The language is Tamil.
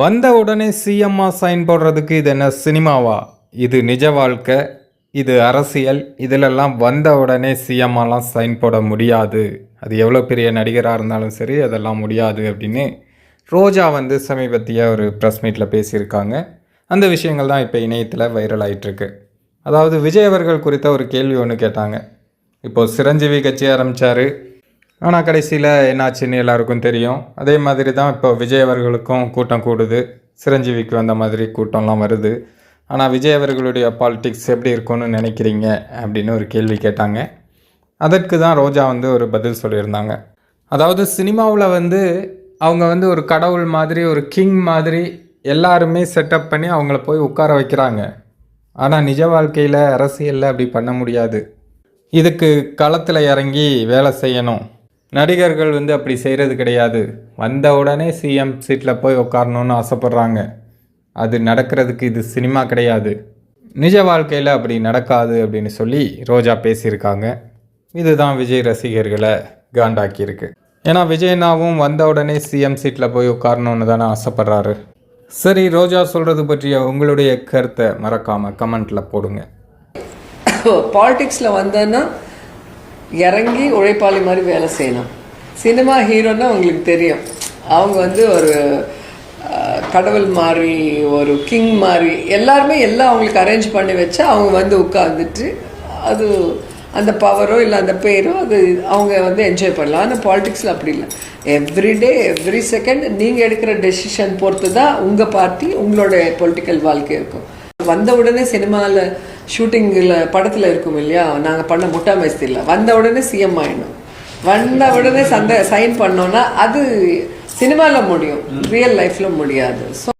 வந்த உடனே சிஎம்மா சைன் போடுறதுக்கு இது என்ன சினிமாவா? இது நிஜ வாழ்க்கை இது அரசியல் இதிலெல்லாம் வந்த உடனே சிஎம்மாலாம் சைன் போட முடியாது. அது எவ்வளோ பெரிய நடிகராக இருந்தாலும் சரி அதெல்லாம் முடியாது அப்படின்னு ரோஜா வந்து சமீபத்திய ஒரு ப்ரெஸ் மீட்டில் பேசியிருக்காங்க. அந்த விஷயங்கள் தான் இப்போ இணையத்தில் வைரல் ஆகிட்டுருக்கு அதாவது விஜய் அவர்கள் குறித்த ஒரு கேள்வி ஒன்று கேட்டாங்க. இப்போது சிரஞ்சீவி கட்சி ஆரம்பித்தார் ஆனால் கடைசியில் என்னாச்சுன்னு எல்லாருக்கும் தெரியும். அதே மாதிரி தான் இப்போ விஜய் அவர்களுக்கும் கூட்டம் கூடுது. சிரஞ்சீவிக்கு வந்த மாதிரி கூட்டம்லாம் வருது. ஆனால் விஜய் அவர்களுடைய பாலிடிக்ஸ் எப்படி இருக்கும்னு நினைக்கிறீங்க? அப்படின்னு ஒரு கேள்வி கேட்டாங்க. அதற்கு தான் ரோஜா வந்து ஒரு பதில் சொல்லியிருந்தாங்க. அதாவது சினிமாவில் வந்து அவங்க வந்து ஒரு கடவுள் மாதிரி ஒரு கிங் மாதிரி எல்லாருமே செட்டப் பண்ணி அவங்கள போய் உட்கார வைக்கிறாங்க. ஆனால் நிஜ வாழ்க்கையில் அரசியலில் அப்படி பண்ண முடியாது. இதுக்கு களத்தில் இறங்கி வேலை செய்யணும். நடிகர்கள் வந்து அப்படி செய்கிறது கிடையாது. வந்த உடனே சிஎம் சீட்டில் போய் உட்காரணுன்னு ஆசைப்பட்றாங்க. அது நடக்கிறதுக்கு இது சினிமா கிடையாது. நிஜ வாழ்க்கையில் அப்படி நடக்காது அப்படின்னு சொல்லி ரோஜா பேசியிருக்காங்க. இதுதான் விஜய் ரசிகர்களை காண்டாக்கியிருக்கு. ஏன்னா விஜய்னாவும் வந்த உடனே சிஎம் சீட்டில் போய் உட்காரணுன்னு தானே ஆசைப்பட்றாரு. சரி ரோஜா சொல்கிறது பற்றிய உங்களுடைய கருத்தை மறக்காமல் கமெண்ட்டில் போடுங்க. பாலிடிக்ஸில் வந்தேன்னா இறங்கி உழைப்பாளி மாதிரி வேலை செய்யணும். சினிமா ஹீரோன்னா உங்களுக்கு தெரியும். அவங்க வந்து ஒரு கடவுள் மாதிரி ஒரு கிங் மாதிரி எல்லாருமே எல்லாம் அவங்களுக்கு அரேஞ்ச் பண்ணி வச்சு அவங்க வந்து உட்காந்துட்டு அது அந்த பவரோ இல்லை அந்த பேரோ அது அவங்க வந்து என்ஜாய் பண்ணலாம். ஆனால் பாலிடிக்ஸில் அப்படி இல்லை. எவ்ரிடே எவ்ரி செகண்ட் நீங்கள் எடுக்கிற டெசிஷன் பொறுத்து தான் உங்கள் பார்ட்டி உங்களோட பொலிட்டிக்கல் வாழ்க்கை இருக்கும். வந்த உடனே சினிமாவில் ஷூட்டிங்கில் படத்தில் இருக்கும் இல்லையா? நாங்கள் பண்ண முட்டா மேஸ்திரியில். வந்த உடனே சிஎம் ஆயிடணும். வந்த உடனே சந்தை சைன் பண்ணோன்னா அது சினிமாவில் முடியும். ரியல் லைஃப்பில் முடியாது. ஸோ